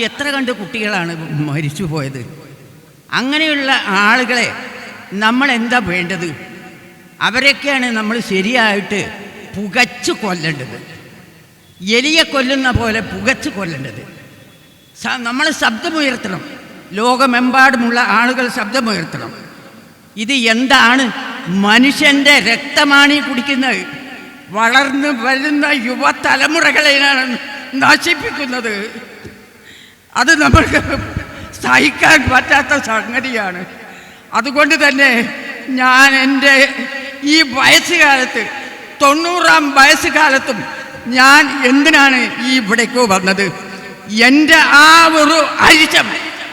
എത്ര കണ്ട് കുട്ടികളാണ് മരിച്ചു പോയത്? അങ്ങനെയുള്ള ആളുകളെ നമ്മൾ എന്താ വേണ്ടത്? അവരൊക്കെയാണ് നമ്മൾ ശരിയായിട്ട് പുകച്ച് കൊല്ലേണ്ടത്. എലിയെ കൊല്ലുന്ന പോലെ പുകച്ച് കൊല്ലേണ്ടത്. നമ്മൾ ശബ്ദമുയർത്തണം. ലോകമെമ്പാടുമുള്ള ആളുകൾ ശബ്ദമുയർത്തണം. ഇത് എന്താണ്? മനുഷ്യന്റെ രക്തമാണി കുടിക്കുന്നത്. വളർന്നു വരുന്ന യുവതലമുറകളെയാണ് നശിപ്പിക്കുന്നത്. അത് നമ്മൾക്ക് സഹിക്കാൻ പറ്റാത്ത സംഗതിയാണ്. അതുകൊണ്ട് തന്നെ ഞാൻ എന്റെ ഈ വയസ്സുകാലത്ത് തൊണ്ണൂറാം വയസ്സുകാലത്തും ഞാൻ എന്തിനാണ് ഈ ഇവിടേക്ക് വന്നത്? എന്റെ ആ ഒരു അരിച്ചം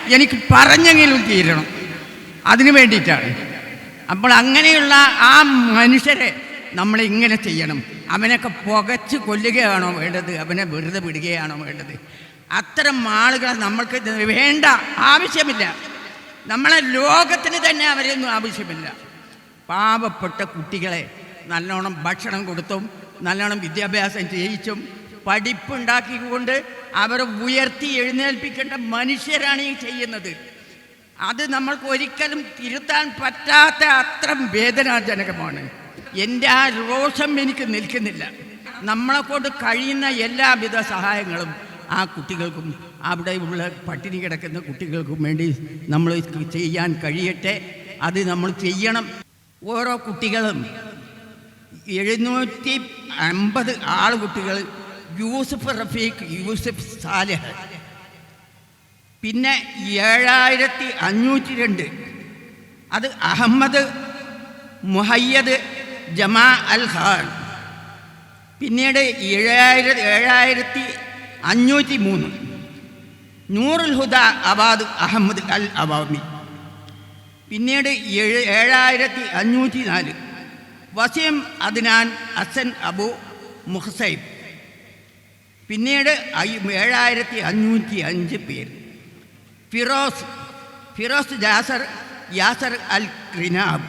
എനിക്ക് പറഞ്ഞെങ്കിലും തീരണം. അതിനു വേണ്ടിയിട്ടാണ്. അപ്പോൾ അങ്ങനെയുള്ള ആ മനുഷ്യരെ നമ്മൾ ഇങ്ങനെ ചെയ്യണം. അവനൊക്കെ പുകച്ച് കൊല്ലുകയാണോ വേണ്ടത്? അവനെ വെറുതെ വിടുകയാണോ വേണ്ടത്? അത്തരം ആളുകളെ നമ്മൾക്ക് വേണ്ട ആവശ്യമില്ല. നമ്മളെ ലോകത്തിന് തന്നെ അവരെയൊന്നും ആവശ്യമില്ല. പാവപ്പെട്ട കുട്ടികളെ നല്ലോണം ഭക്ഷണം കൊടുത്തും നല്ലോണം വിദ്യാഭ്യാസം ചെയ്യിച്ചും പഠിപ്പുണ്ടാക്കിക്കൊണ്ട് അവരെ ഉയർത്തി എഴുന്നേൽപ്പിക്കേണ്ട മനുഷ്യരാണ് ഈ ചെയ്യുന്നത്. അത് നമ്മൾക്ക് ഒരിക്കലും തിരുത്താൻ പറ്റാത്ത അത്ര വേദനാജനകമാണ്. എന്റെ ആ രോഷം എനിക്ക് നിൽക്കുന്നില്ല. നമ്മളെ കൊണ്ട് കഴിയുന്ന എല്ലാവിധ സഹായങ്ങളും ആ കുട്ടികൾക്കും അവിടെയുള്ള പട്ടിണി കിടക്കുന്ന കുട്ടികൾക്കും വേണ്ടി നമ്മൾ ചെയ്യാൻ കഴിയട്ടെ. അത് നമ്മൾ ചെയ്യണം. ഓരോ കുട്ടികളും എഴുന്നൂറ്റി അമ്പത് ആളുകുട്ടികൾ യൂസഫ് റഫീഖ് യൂസഫ് സാലിഹ്. പിന്നെ ഏഴായിരത്തി അഞ്ഞൂറ്റി രണ്ട് അത് അഹമ്മദ് മുഹയ്യദ് ജമാ അൽ ഖാൻ. പിന്നീട് ഏഴായിരത്തി ഏഴായിരത്തി അഞ്ഞൂറ്റി മൂന്ന് നൂറുൽ ഹുദ അബാദ് അഹമ്മദ് അൽ അവാമി. പിന്നീട് ഏഴ് ഏഴായിരത്തി അഞ്ഞൂറ്റി നാല് വസീം അദ്നാൻ അസൻ അബു മുഹസൈബ്. പിന്നീട് ഏഴായിരത്തി അഞ്ഞൂറ്റി അഞ്ച് പേര് ഫിറോസ് ഫിറോസ് ജാസർ യാസർ അൽ ക്രിനാബ്